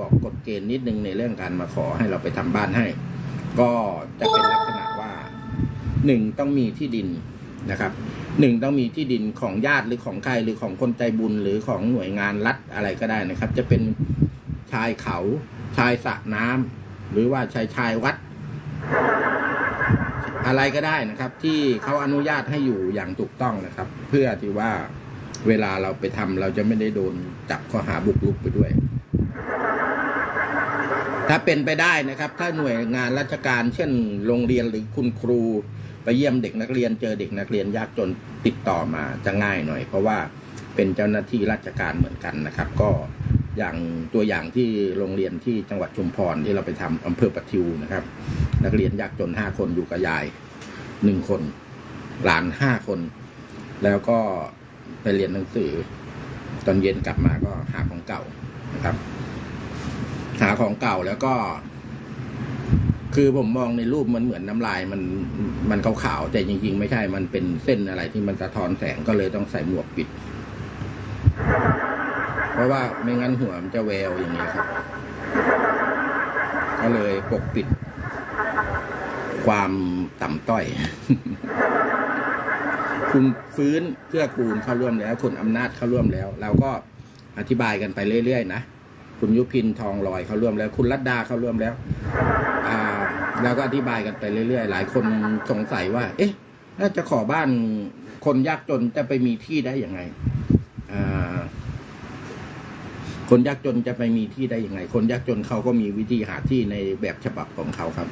บอกกฎเกณฑ์นิดนึงในเรื่องการมาขอให้เราไปทำบ้านให้ ก็จะเป็นลักษณะว่าหนึ่งต้องมีที่ดินนะครับหนึ่งต้องมีที่ดินของญาติหรือของใครหรือของคนใจบุญหรือของหน่วยงานรัฐอะไรก็ได้นะครับ จะเป็นชายเขาชายสระน้ำหรือว่าชายชายวัด อะไรก็ได้นะครับ ที่เขาอนุญาตให้อยู่อย่างถูกต้องนะครับ เพื่อที่ว่าเวลาเราไปทำเราจะไม่ได้โดนจับข้อหาบุกรุกไปด้วย ถ้าเป็นไปได้นะครับ ถ้าหน่วยงานราชการ เช่น โรงเรียนหรือคุณครู ไปเยี่ยมเด็กนักเรียนเจอเด็กนักเรียนยากจนติดต่อมาจะง่ายหน่อย เพราะว่าเป็นเจ้าหน้าที่ราชการเหมือนกันนะครับ ก็อย่างตัวอย่างที่โรงเรียนที่จังหวัดชุมพรที่เราไปทำอำเภอปะทิวนะครับ นักเรียนยากจนห้าคนอยู่กับยายหนึ่งคนหลานห้าคน แล้วก็ไปเรียนหนังสือ ตอนเย็นกลับมาก็หาของเก่านะครับ หาของเก่าแล้วก็ คือผมมองในรูปมันเหมือนน้ำลายมันมันขาวๆแต่จริง ๆ ไม่ใช่มันเป็นเส้นอะไรที่มันสะท้อนแสงก็เลยต้องใส่หมวกปิด เพราะว่าไม่งั้นหัวมันจะแววอย่างนี้ครับ ก็เลยปกปิด ความต่ำต้อยคุณฟื้นเพื่อกูลเข้าร่วมแล้วคุณอำนาจเข้าร่วมแล้ว เราก็อธิบายกันไปเรื่อยๆนะ คุณยุพินทองลอยเขาร่วมแล้ว คุณรัตดาเขาร่วมแล้ว อ่าเราก็อธิบายกันไปเรื่อยๆ หลายคนสงสัยว่า เอ๊ะถ้าจะขอบ้านคนยากจนจะไปมีที่ได้ยังไง อ่า คนยากจนจะไปมีที่ได้ยังไง คนยากจนเขาก็มีวิธีหาที่ในแบบฉบับของเขาครับ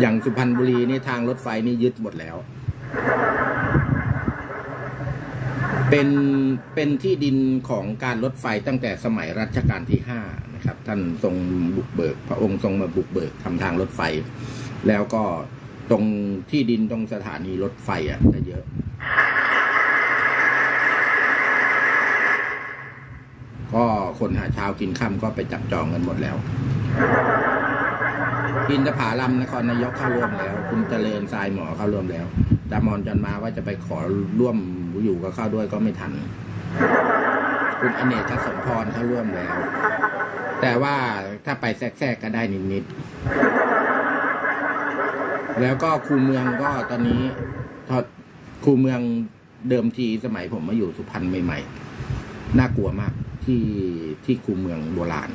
อย่างสุพรรณบุรีนี่ทางรถไฟนี่ยึดหมดแล้ว เป็นเป็นที่ดินของการรถไฟตั้งแต่สมัยรัชกาลที่ห้านะครับ ท่านทรงบุกเบิก พระองค์ทรงมาบุกเบิกทำทางรถไฟ แล้วก็ตรงที่ดินตรงสถานีรถไฟอะจะเยอะก็คนหาเช้ากินค่ำก็ไปจับจองกันหมดแล้วอินทผาลัมนครนายกเข้าร่วมแล้ว คุณเจริญทรายหมอเข้าร่วมแล้วจามอนจันมาว่าจะไปขอร่วม อยู่กับเข้าด้วยก็ไม่ทัน คุณอเนกสมพรเขาร่วมแล้ว แต่ว่าถ้าไปแทรกๆก็ได้นิดๆแล้วก็คูเมืองก็ตอนนี้ทอดคูเมืองเดิมทีสมัยผมมาอยู่สุพรรณใหม่ๆ น่ากลัวมากที่ที่คูเมืองโบราณ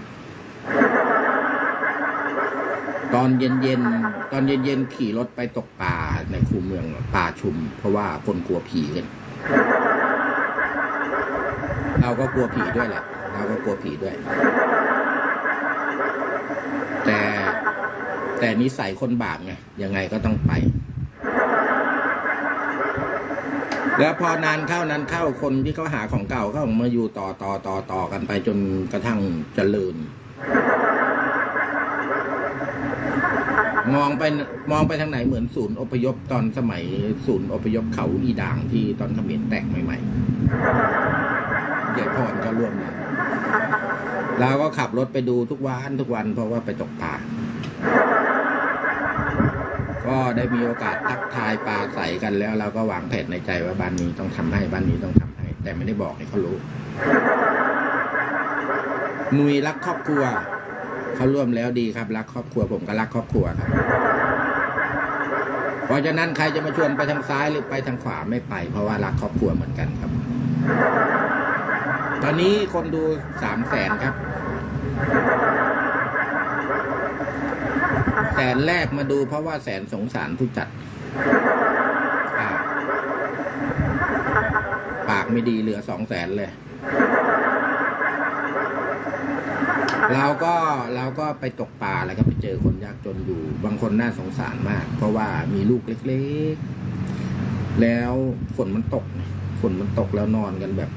ตอนเย็นๆ ตอนเย็นๆ ขี่รถไปตกปลาในคูเมืองป่าชุม เพราะว่าคนกลัวผีกัน เราก็กลัวผีด้วยแหละ เราก็กลัวผีด้วย แต่แต่นิสัยคนบาปไงยังไงก็ต้องไป แล้วพอนานเข้านานเข้าคนที่เขาหาของเก่าเขามาอยู่ต่อต่อต่อต่อกันไปจนกระทั่งเจริญ มองไปมองไปทางไหนเหมือนศูนย์อพยพตอนสมัยศูนย์อพยพเขาอีด่างที่ตอนเขมรแตกใหม่ๆยายพรก็ร่วมนะเราก็ขับรถไปดูทุกวันทุกวันเพราะว่าไปตกปลาก็ได้มีโอกาสทักทายปลาใสกันแล้ว เราก็วางแผนในใจว่าบ้านนี้ต้องทำให้บ้านนี้ต้องทำให้ แต่ไม่ได้บอกให้เขารู้หนุยรักครอบครัว เขาร่วมแล้วดีครับรักครอบครัวผมก็รักครอบครัวครับ เพราะฉะนั้นใครจะมาชวนไปทางซ้ายหรือไปทางขวาไม่ไป เพราะว่ารักครอบครัวเหมือนกันครับ ตอนนี้คนดูสามแสนครับแสนแรกมาดูเพราะว่าแสนสงสารผู้จัด ปากไม่ดีเหลือสองแสนเลย เราก็เราก็ไปตกปลาแล้วก็ไปเจอคนยากจนอยู่ บางคนน่าสงสารมาก เพราะว่ามีลูกเล็กๆ แล้วฝนมันตกฝนมันตกแล้วนอนกันแบบ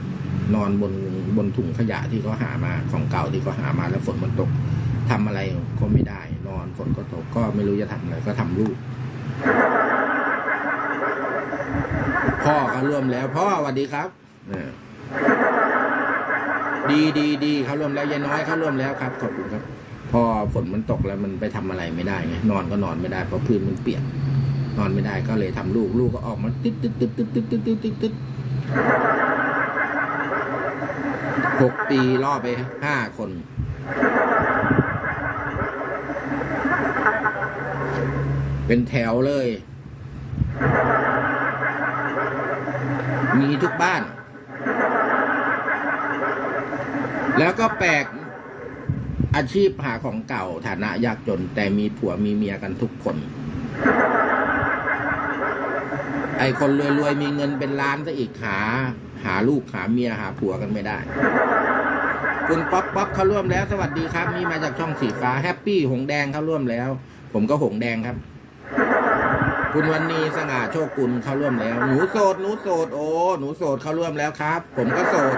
นอนบนบนถุงขยะที่เขาหามาของเก่าที่เขาหามาแล้วฝนมันตกทำอะไรก็ไม่ได้ นอนฝนก็ตกก็ไม่รู้จะทำอะไรก็ทำลูก พ่อเขาร่วมแล้ว พ่อสวัสดีครับเอ ดีดีดีเขาร่วมแล้วยายน้อยเขาร่วมแล้วครับขอบคุณครับ พอฝนมันตกแล้วมันไปทำอะไรไม่ได้ไงนอนก็นอนไม่ได้เพราะพื้นมันเปียกนอนไม่ได้ก็เลยทำลูกลูกก็ออกมาตึ๊ดตึ๊ดตึ๊ดตึ๊ดตึ๊ดตึ๊ดตึ๊ดตึ๊ดตึ๊ดหกปีล่อไปห้าคน เป็นแถวเลย มีทุกบ้าน แล้วก็แปลกอาชีพหาของเก่าฐานะยากจน แต่มีผัวมีเมียกันทุกคน ไอคนรวยๆมีเงินเป็นล้านซะอีกหา หาลูกหาเมียหาผัวกันไม่ได้ คุณป๊อปป๊อปเขาร่วมแล้ว สวัสดีครับนี่มาจากช่องสีฟ้าแฮปปี้หงแดงเขาร่วมแล้ว ผมก็หงแดงครับ คุณวันนี้สง่าโชคกุลเขาร่วมแล้ว หนูโสดหนูโสดโอ้หนูโสดเขาร่วมแล้วครับ ผมก็โสด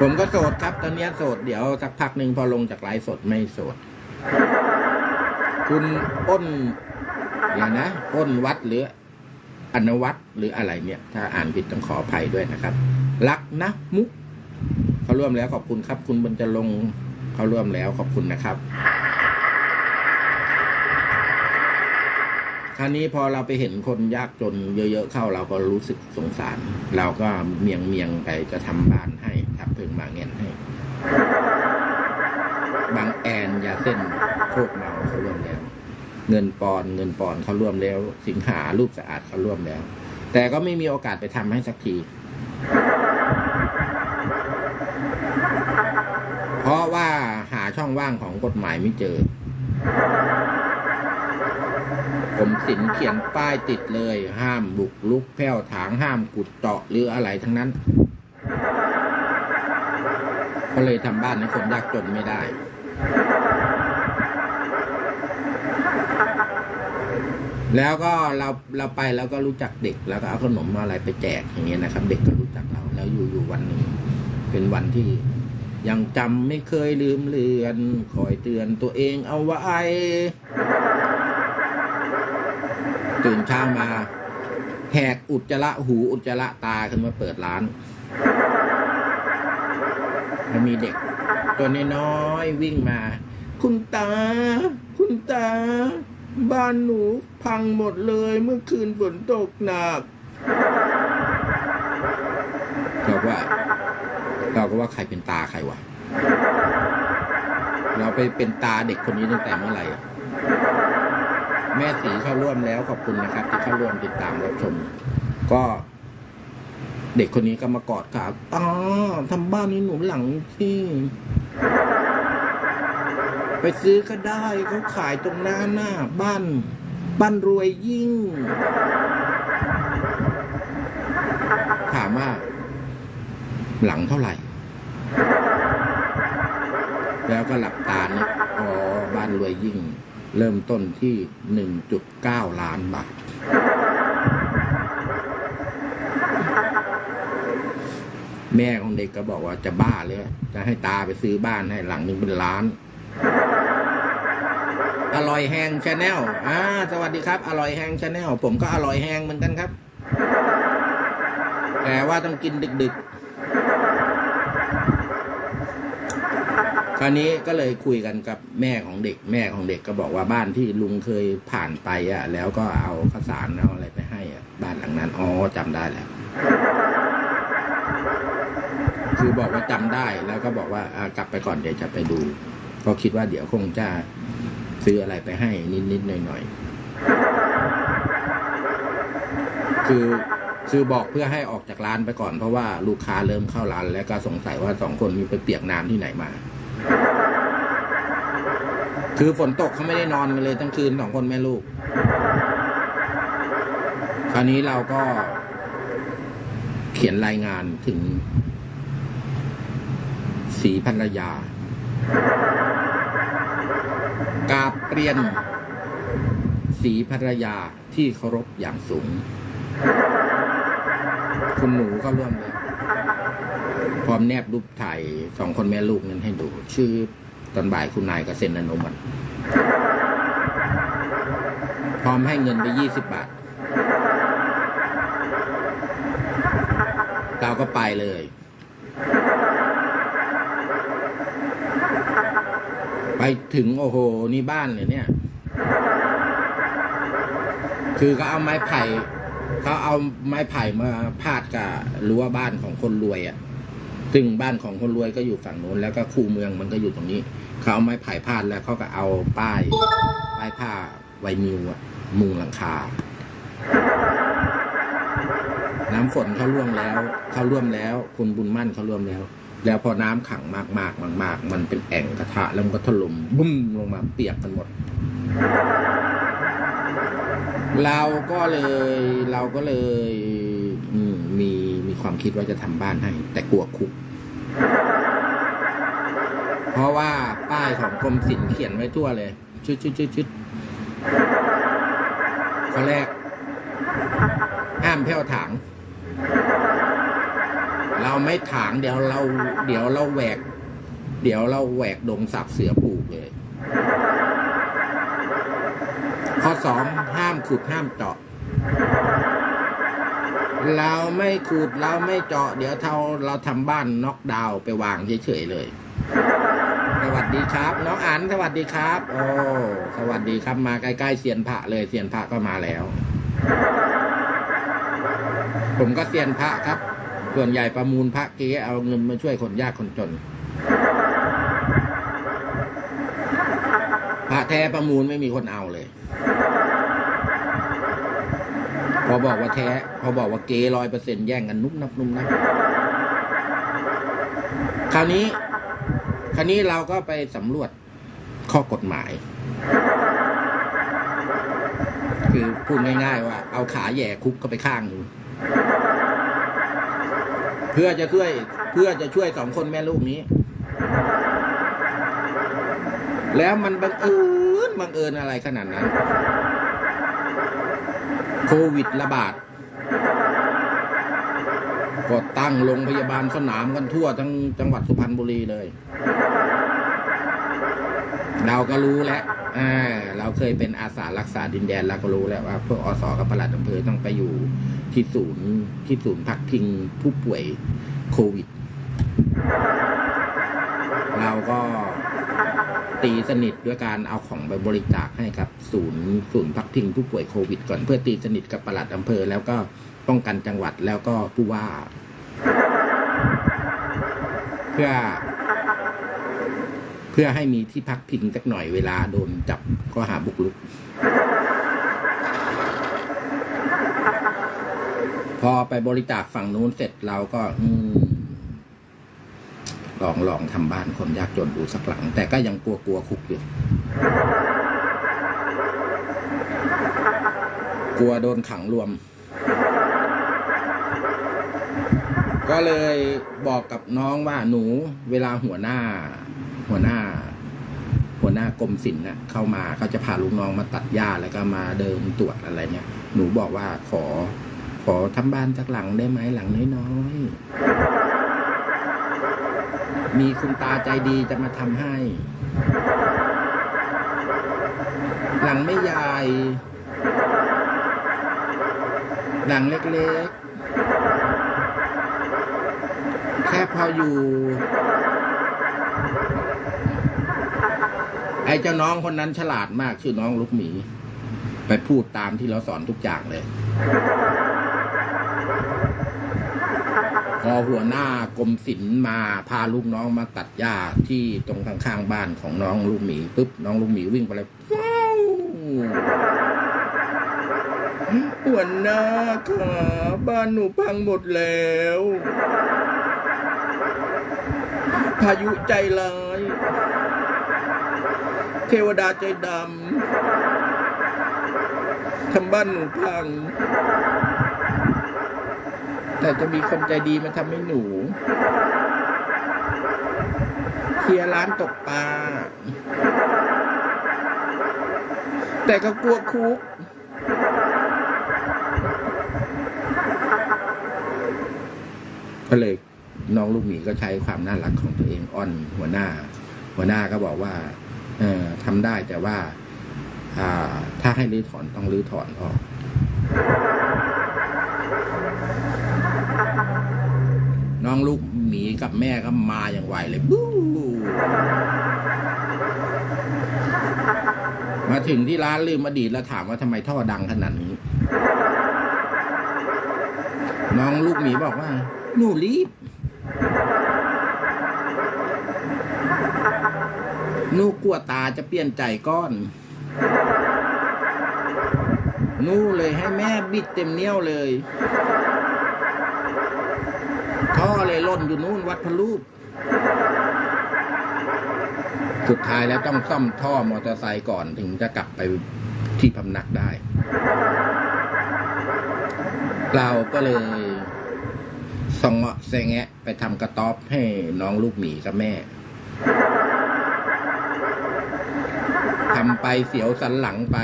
ผมก็โสดครับ ตอนนี้โสดเดี๋ยวสักพักหนึ่งพอลงจากไลฟ์สดไม่โสด คุณอ้นอย่างนะอ้นวัดหรืออนวัตหรืออะไรเนี่ย ถ้าอ่านผิดต้องขออภัยด้วยนะครับ รักนะมุกเขาร่วมแล้วขอบคุณครับ คุณบรรจลงเขาร่วมแล้วขอบคุณนะครับคราวนี้พอเราไปเห็นคนยากจนเยอะๆเข้าเราก็รู้สึกสงสาร เราก็เมียงเมียงไปจะทำบ้านให้ทำเพิงมาเงินให้ บาง แอนยาเส้นโคกเมาเขาร่วมแล้ว เงินปอนเงินปอนเขาร่วมแล้ว สิงหารูปสะอาดเขาร่วมแล้ว แต่ก็ไม่มีโอกาสไปทำให้สักที เพราะว่าหาช่องว่างของกฎหมายไม่เจอ ผมสินเขียนป้ายติดเลย ห้ามบุกลุกแผ้วถางห้ามกุดเจาะหรืออะไรทั้งนั้นก็เลยทำบ้านให้คนยากจนไม่ได้ แล้วก็เราเราไปแล้วก็รู้จักเด็ก แล้วก็เอาขนมอะไรไปแจกอย่างเงี้ยนะครับ เด็กก็รู้จักเรา แล้วอยู่อยู่วันหนึ่งเป็นวันที่ยังจำไม่เคยลืมเลือนคอยเตือนตัวเองเอาไว้ตื่นเช้ามา แหกอุจจาระหูอุจจาระตาขึ้นมาเปิดร้านแล้วมีเด็ก ตัวน้อยๆวิ่งมา คุณตา คุณตา บ้านหนูพังหมดเลยเมื่อคืนฝนตกหนักเราก็ว่าเราก็ว่าใครเป็นตาใครวะเราไปเป็นตาเด็กคนนี้ตั้งแต่เมื่อไหร่แม่สีเข้าร่วมแล้วขอบคุณนะครับ ที่เข้าร่วมติดตามรับชม ก็ เด็กคนนี้ก็มากอดครับอ๋อทำบ้านนี้หนูหลังที่ ไปซื้อก็ได้เขาขายตรงหน้าหน้าบ้านบ้านรวยยิ่ง ถามว่า หลังเท่าไหร่ แล้วก็หลับตาเนึกอ๋อบ้านรวยยิ่ง เริ่มต้นที่หนึ่งจุดเก้าล้านบาทแม่ของเด็กก็บอกว่าจะบ้าเลย จะให้ตาไปซื้อบ้านให้หลังหนึงเป็นล้าน อร่อยแหงชาแนลอ่า สวัสดีครับ อร่อยแหงชาแนลผมก็อร่อยแหงเหมือนกันครับ แต่ว่าต้องกินดึกๆ คราวนี้ก็เลยคุยกันกับแม่ของเด็ก แม่ของเด็กก็บอกว่าบ้านที่ลุงเคยผ่านไปอะ แล้วก็เอาข้าวสารเอาอะไรไปให้อะ บ้านหลังนั้น อ๋อจำได้แล้วคือบอกว่าจำได้แล้วก็บอกว่าอ่ากลับไปก่อนเดี๋ยวจะไปดู ก็คิดว่าเดี๋ยวคงจะ ซื้ออะไรไปให้นิดๆหน่อยๆ คือคือบอกเพื่อให้ออกจากร้านไปก่อนเพราะว่าลูกค้าเริ่มเข้าร้าน แล้วก็สงสัยว่าสองคนนี้ไปเปียกน้ำที่ไหนมา คือฝนตกเขาไม่ได้นอนกันเลยทั้งคืนสองคนแม่ลูก คราวนี้เราก็เขียนรายงานถึงสีภรรยา กาบเรียนสีภรรยาที่เคารพอย่างสูง คุณหนูก็ร่วมเลยพร้อมแนบรูปถ่ายสองคนแม่ลูกนั้นให้ดู ชื่อตอนบ่ายคุณนายก็เซ็นอนุมัติพร้อมให้เงินไปยี่สิบบาท เราก็ไปเลย ไปถึงโอ้โหนี่บ้านเลยเนี่ย คือเขาเอาไม้ไผ่เขาเอาไม้ไผ่มาพาดกับรั้วบ้านของคนรวยอะ่ะซึ่งบ้านของคนรวยก็อยู่ฝั่งโน้นแล้วก็คูเมืองมันก็อยู่ตรงนี้เขาเอาไม้ไผ่พาดแล้วเขาก็เอาป้ายป้ายผ้าไวนิวอะมุงหลังคา น้ำฝนเขาร่วมแล้วเขาร่วมแล้ว คุณบุญมั่นเขาร่วมแล้ว แล้วพอน้ำขังมากมากมากมากๆมันเป็นแอ่งกระทะแล้วมันก็ถล่มบุ้มลงมาเปียกกันหมด เราก็เลยเราก็เลยมีมีความคิดว่าจะทำบ้านให้ แต่กลัวคุก เพราะว่าป้ายของกรมศิลป์เขียนไว้ทั่วเลยชุดชุดชุดชุดข้อแรกห้ามแผ้วถาง เราไม่ถางเดี๋ยวเราเดี๋ยวเราแหวก เดี๋ยวเราแหวกดงสับเสือปลูกเลย ข้อสองห้ามขุดห้ามเจาะ เราไม่ขุดเราไม่เจาะ เดี๋ยวเท่าเราทำบ้านน็อกดาวน์ไปวางเฉยๆเลย สวัสดีครับ น้องอันสวัสดีครับ โอ้สวัสดีครับมาใกล้ๆเซียนพระเลยเซียนพระก็มาแล้ว ผมก็เซียนพระครับ ส่วนใหญ่ประมูลพระเก๊เอาเงินมาช่วยคนยากคนจน พระแท้ประมูลไม่มีคนเอาเลย พอบอกว่าแท้ พอบอกว่าเก๊ร้อยเปอร์เซ็นแย่งกันนุบนับนุบนับคราวนี้ คราวนี้เราก็ไปสำรวจข้อกฎหมาย คือพูดง่ายๆว่า เอาขาแย่คุกก็ไปข้างหนึ่ง เพื่อจะช่วย เพื่อจะช่วยสองคนแม่ลูกนี้ แล้วมันบังเอิญบังเอิญอะไรขนาดนั้น โควิดระบาดก็ตั้งโรงพยาบาลสนามกันทั่วทั้งจังหวัดสุพรรณบุรีเลย เราก็รู้แล้ว อ่าเราเคยเป็นอาสารักษาดินแดนเราก็รู้แล้วว่าพวกอสกับปลัดอำเภอต้องไปอยู่ที่ศูนย์ที่ศูนย์พักพิงผู้ป่วยโควิด เราก็ตีสนิทด้วยการเอาของไปบริจาคให้กับศูนย์ศูนย์พักพิงผู้ป่วยโควิด ก่อนเพื่อตีสนิทกับปลัดอำเภอ แล้วก็ป้องกันจังหวัดแล้วก็ผู้ว่า เพื่อ เพื่อให้มีที่พักพิงสักหน่อยเวลาโดนจับข้อหาบุกรุก พอไปบริจาคฝั่งนู้นเสร็จเราก็ อืลองลองทำบ้านคนยากจนดูสักหลัง แต่ก็ยังกลัวกลัวคุกอยู่กลัวโดนขังรวม ก็เลยบอกกับน้องว่าหนูเวลาหัวหน้า หัวหน้า หัวหน้ากรมศิลป์น่ะเข้ามาเขาจะพาลูกน้องมาตัดหญ้าแล้วก็มาเดินตรวจอะไรเนี่ยหนูบอกว่าขอ ขอทำบ้านสักหลังได้ไหมหลังน้อยๆมีคุณตาใจดีจะมาทำให้ หลังไม่ใหญ่หลังเล็กๆ แค่พออยู่ อ้เจ้าน้องคนนั้นฉลาดมากชื่อน้องลูกหมี ไปพูดตามที่เราสอนทุกอย่างเลย พอหัวหน้ากรมศิลป์มาพาลูกน้องมาตัดหญ้าที่ตรงข้างๆบ้านของน้องลูกหมีปุ๊บน้องลูกหมีวิ่งไปเลยว้าวหัวหน้าขาบ้านหนูพังหมดแล้ว พายุใจร้าย เทวดาใจดำทำบ้านหนูพัง แต่จะมีคนใจดีมาทำให้หนูเคลียร์ร้านตกปลา แต่ก็กลัวคุก ก็เลยน้องลูกหมีก็ใช้ความน่ารักของตัวเองอ้อนหัวหน้า หัวหน้าก็บอกว่า ทำได้แต่ว่าอ่าถ้าให้รื้อถอนต้องรื้อถอนออกน้องลูกหมีกับแม่ก็มาอย่างไวเลยบู๊มาถึงที่ร้านลืมอดีตแล้วถามว่าทำไมท่อดังขนาดนี้ น้องลูกหมีบอกว่า หนูรีบ นูกลัวตาจะเปลี่ยนใจก้อน นูเลยให้แม่บิดเต็มเหนี้ยวเลยท่อเลยล่นอยู่นู่นวัดพระรูป สุดท้ายแล้วต้องซ่อมท่อมอเตอร์ไซค์ก่อนถึงจะกลับไปที่พำนักได้ เราก็เลยส่งเงาะแซงแงะไปทำกระต๊อบให้น้องลูกหมีกับแม่ ทำไปเสียวสันหลังไป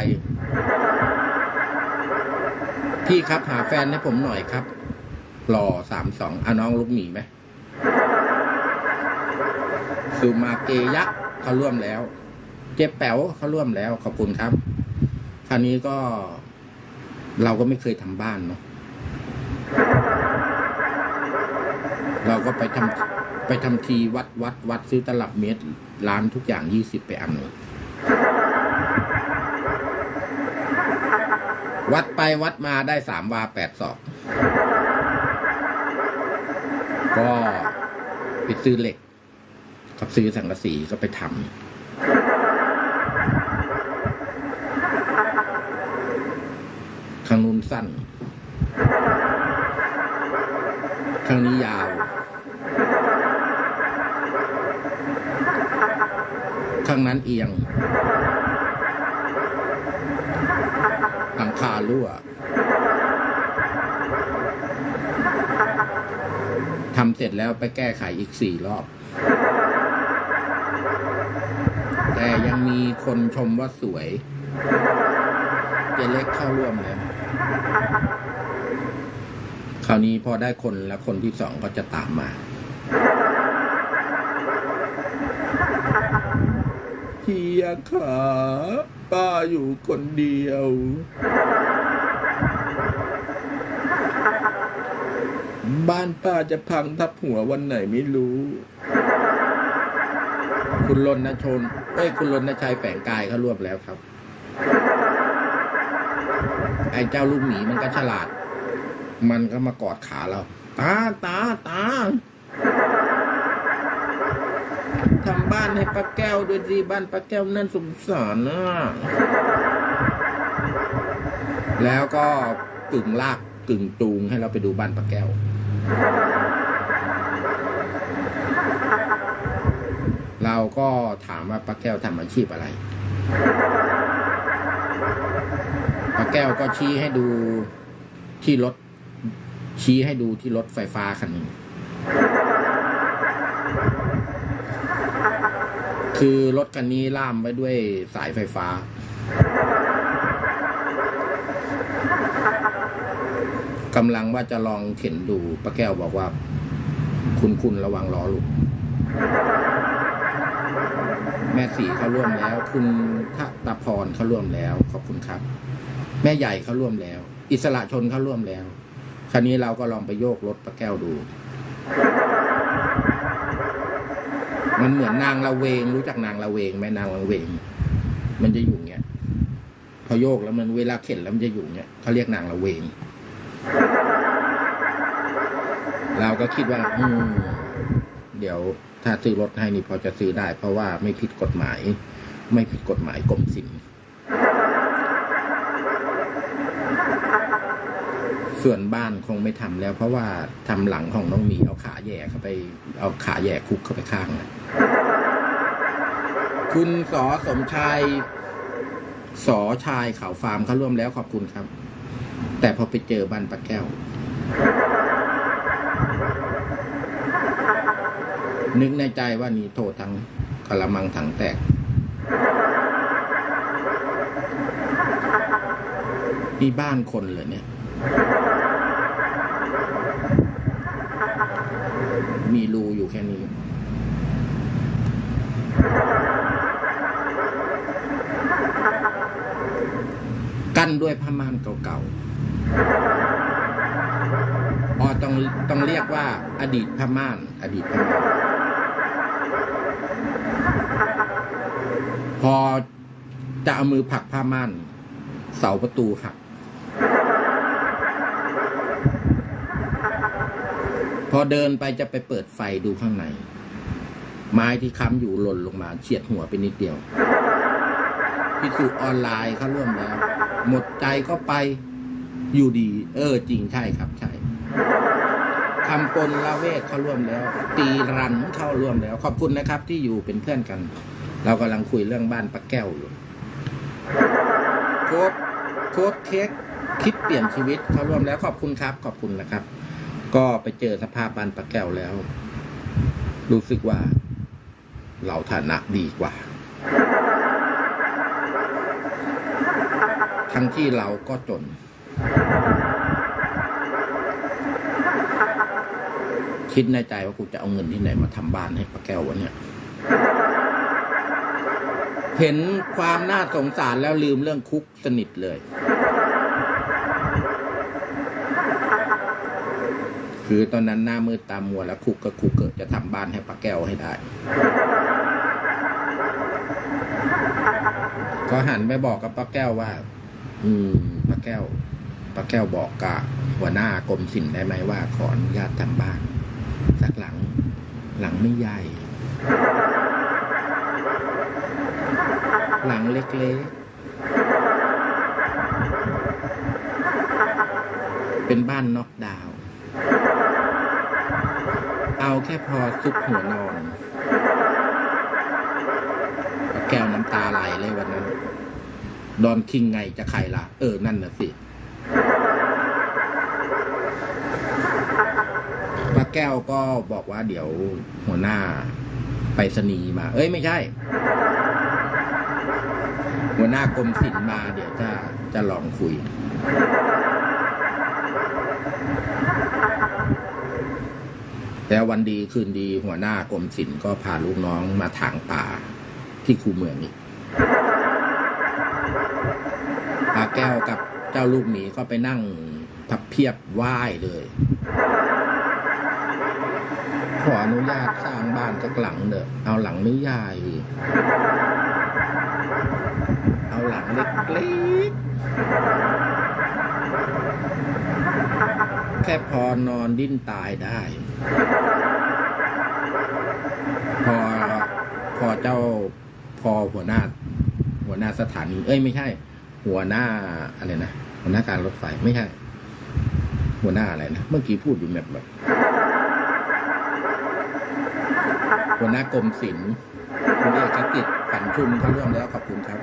พี่ครับหาแฟนให้ผมหน่อยครับรอสามสองอาน้องลูกหมีไหมสุมาเกยะเขาร่วมแล้ว เจ๊แป๋วเขาร่วมแล้ว ขอบคุณครับ คราวนี้ก็ เราก็ไม่เคยทำบ้านเนาะเราก็ไปทำไปทำทีวัดวัดวัดซื้อตลับเมตรร้านทุกอย่างยี่สิบไปอันหนึ่ง วัดไปวัดมาได้สามวาแปดศอก ก็ไปซื้อเหล็ก กับซื้อสังกะสีก็ไปทำข้างนู้นสั้น ข้างนี้ยาว ข้างนั้นเอียง หลัง คารั่วทำเสร็จแล้วไปแก้ไขอีกสี่รอบ แต่ยังมีคนชมว่าสวยเจเล็กเข้าร่วมแล้วคราวนี้พอได้คนแล้วคนที่สองก็จะตามมา เฮียขาป้าอยู่คนเดียว บ้านป้าจะพังทับหัววันไหนไม่รู้ คุณรณชนเอ้ยคุณรณชัยแฝงกายเขารวบแล้วครับ ไอ้เจ้าลูกหมีมันก็ฉลาด มันก็มากอดขาเรา ตาตาตาทำบ้านให้ป้าแก้วด้วยสิบ้านป้าแก้วนั่นสงสารนะแล้วก็กึ่งลากกึ่งจูงให้เราไปดูบ้านป้าแก้ว เราก็ถามว่าป้าแก้วทำอาชีพอะไรป้าแก้วก็ชี้ให้ดูที่รถ ชี้ให้ดูที่รถไฟฟ้าคันนึงคือรถคันนี้ล่ามไว้ด้วยสายไฟฟ้า กำลังว่าจะลองเข็นดูป้าแก้วบอกว่า คุณคุณระวังล้อหลุดแม่สีเขาร่วมแล้ว คุณทัตพรเขาร่วมแล้ว ขอบคุณครับ แม่ใหญ่เขาร่วมแล้ว อิสระชนเขาร่วมแล้ว คราวนี้เราก็ลองไปโยกรถป้าแก้วดู มันเหมือนนางละเวง รู้จักนางละเวงไหมนางละเวง มันจะอยู่เงี้ยพอโยกแล้วมันเวลาเข็นแล้วมันจะอยู่เงี้ยเขาเรียกนางละเวง เราก็คิดว่า อืม เดี๋ยวถ้าซื้อรถให้นี่พอจะซื้อได้ เพราะว่าไม่ผิดกฎหมาย ไม่ผิดกฎหมายกรมศิลป์ส่วนบ้านคงไม่ทำแล้ว เพราะว่าทำหลังของน้องมีเอาขาแย่เข้าไป เอาขาแย่คุกเข้าไปข้างนะคุณสอสมชายสอชายเขาฟาร์มเขาร่วมแล้วขอบคุณครับ แต่พอไปเจอบ้านปะแก้ว นึกในใจว่านี่โทษทั้งกระมังถังแตก นี่บ้านคนเลยเนี่ย มีรูอยู่แค่นี้ กั้นด้วย ผ้าม่านเก่าๆอ๋อต้องต้องเรียกว่า อดีตผ้าม่าน อดีตผ้าม่านพอจะเอามือผลักผ้าม่าน เสาประตูหักพอเดินไปจะไปเปิดไฟดูข้างใน ไม้ที่ค้ำอยู่หล่นลงมาเฉียดหัวไปนิดเดียวพิสูจน์ออนไลน์เขาร่วมแล้ว หมดใจก็ไปอยู่ดี เออ จริงใช่ครับใช่คำปนละเวทเข้าร่วมแล้ว ตีรันเข้าร่วมแล้ว ขอบคุณนะครับ ที่อยู่เป็นเพื่อนกัน เรากำลังคุยเรื่องบ้านปะแก้วอยู่โค้ดโค้ดเค้กคิดเปลี่ยนชีวิตเข้าร่วมแล้วขอบคุณครับ ขอบคุณนะครับ ก็ไปเจอสภาพบ้านปะแก้วแล้ว รู้สึกว่า เราฐานะดีกว่า ทั้งที่เราก็จน คิดในใจว่ากูจะเอาเงินที่ไหนมาทำบ้านให้ป้าแก้ววะเนี่ย เห็นความน่าสงสารแล้วลืมเรื่องคุกสนิทเลย คือตอนนั้นหน้ามืดตามัวแล้วคุกก็คุกเกิดจะทำบ้านให้ป้าแก้วให้ได้ก็หันไปบอกกับป้าแก้วว่า อืมป้าแก้วป้าแก้วบอกกับหัวหน้ากรมศิลป์ได้ไหมว่า ขออนุญาตทำบ้านสักหลัง หลังไม่ใหญ่ หลังเล็กๆ เป็นบ้านน็อกดาวน์เอาแค่พอซุกหัวนอน แก้วน้ำตาไหลเลยวันนั้น ดอนคิงไงจะใครล่ะ เออ นั่นน่ะสิป้าแก้วก็บอกว่าเดี๋ยวหัวหน้าไปสนีมา เอ้ยไม่ใช่ หัวหน้ากรมศิลป์มา เดี๋ยวจะจะลองคุยแต่วันดีคืนดีหัวหน้ากรมศิลป์ก็พาลูกน้องมาถางป่าที่คูเมืองอีก ปา แก้วกับเจ้าลูกหมีก็ไปนั่งพับเพียบไหว้เลย ขออนุญาตสร้างบ้านสักหลังเด้อเอาหลังไม่ใหญ่เอาหลังเล็กๆแค่พอนอนดิ้นตายได้ พอพอเจ้าพอหัวหน้า หัวหน้าสถานีเอ้ยไม่ใช่ หัวหน้าอะไรนะหัวหน้าการรถไฟไม่ใช่ หัวหน้าอะไรนะเมื่อกี้พูดอยู่แบบแบบหัวหน้ากรมศิลป์คุณเอกกิจผันชุมเขาร่วมแล้วขอบคุณครับ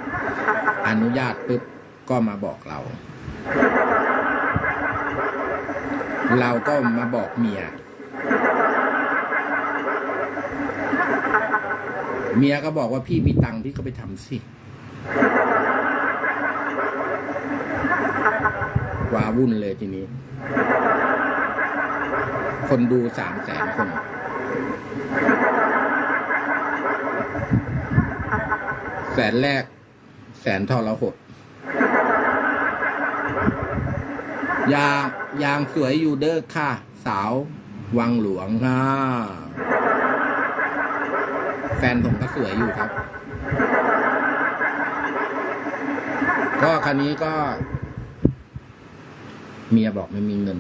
อนุญาตปุ๊บก็มาบอกเรา เราก็มาบอกเมีย เมียก็บอกว่าพี่มีตังค์พี่ก็ไปทำสิ วุ่นเลยทีนี้ คนดูสามแสนคน แสนแรก แสนทอละหดยางยางสวยอยู่เด้อค่ะ สาววังหลวงอ่าแฟนผมก็สวยอยู่ครับ ก็คันนี้ก็ เมียบอกไม่มีเงิน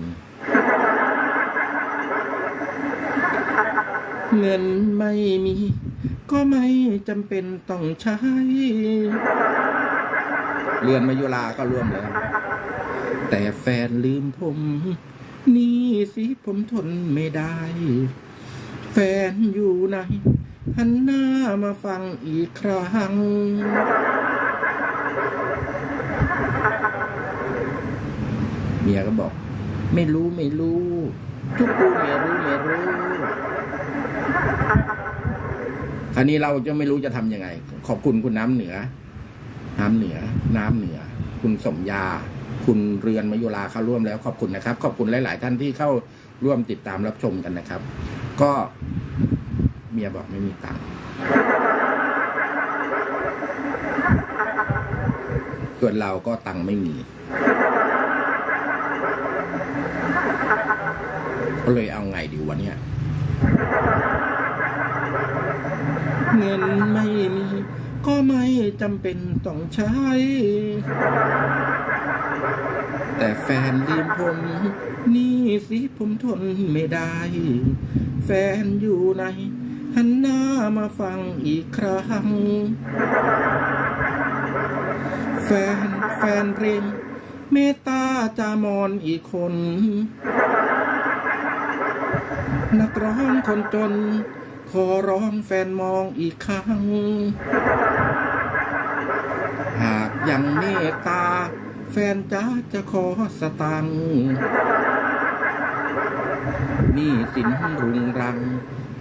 เงินไม่มี ก็ไม่จำเป็นต้องใช้ เรือนมายุราก็ร่วมแล้ว แต่แฟนลืมผม นี่สิผมทนไม่ได้ แฟนอยู่ไหนหันหน้ามาฟังอีกครั้ง เมียก็บอก ไม่รู้ไม่รู้ ทุกกูไม่รู้ไม่รู้คราวนี้เราจะไม่รู้จะทำยังไง ขอบคุณคุณน้ำเหนือ น้ำเหนือ น้ำเหนือ คุณสมยา คุณเรือนมยุราเข้าร่วมแล้วขอบคุณนะครับ ขอบคุณหลาย ๆ ท่านที่เข้าร่วมติดตามรับชมกันนะครับ ก็เมียบอกไม่มีตังค์ส่วนเราก็ตังค์ไม่มี เลยเอาไงดีวะเนี่ย เงินไม่มี ก็ไม่จำเป็นต้องใช้ แต่แฟนลืมผม นี่สิผมทนไม่ได้ แฟนอยู่ไหนหันหน้ามาฟังอีกครั้ง แฟนแฟนเพลงเมตตาจามอนอีกคน นักร้องคนจน ขอร้องแฟนมองอีกครั้ง หากยังเมตตา แฟนจ้าจะขอสตังค์หนี่สินรุงรัง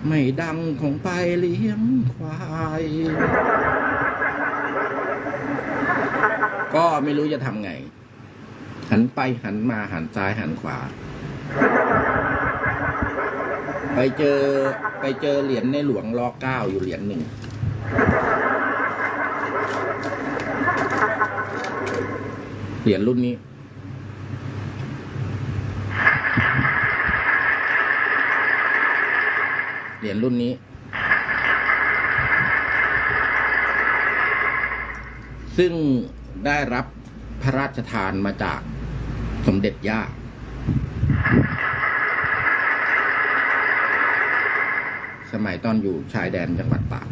ไม่ดังคงไปเลี้ยงควาย ก็ไม่รู้จะทำไง หันไปหันมาหันซ้ายหันขวา ไปเจอไปเจอเหรียญในหลวงรอเก้าอยู่เหรียญหนึ่งเหรียญรุ่นนี้ เหรียญรุ่นนี้ ซึ่งได้รับพระราชทานมาจากสมเด็จย่า สมัยตอนอยู่ชายแดนจังหวัดตาก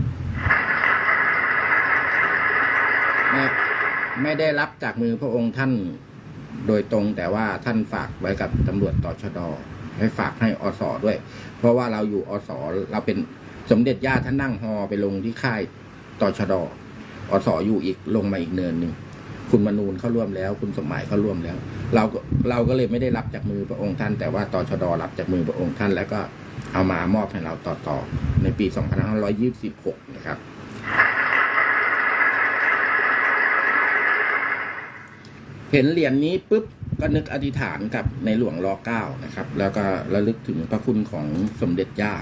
ไม่ไม่ได้รับจากมือพระองค์ท่านโดยตรงแต่ว่าท่านฝากไว้กับตำรวจต่อชดให้ฝากให้อสอด้วย เพราะว่าเราอยู่อสอเราเป็นสมเด็จย่าท่านนั่งฮอไปลงที่ค่ายต่อชดอสออยู่อีกลงมาอีกเนินหนึ่งคุณมนูนเข้าร่วมแล้ว คุณสมหมายเข้าร่วมแล้ว เราก็เราก็เลยไม่ได้รับจากมือพระองค์ท่าน แต่ว่าต่อชดรับจากมือพระองค์ท่านแล้วก็ เอามามอบให้เราต่อต่อในปี 2526 นะครับ เห็นเหรียญนี้ปุ๊บก็นึกอธิษฐานกับในหลวงรอเก้านะครับ แล้วก็ระลึกถึงพระคุณของสมเด็จย่า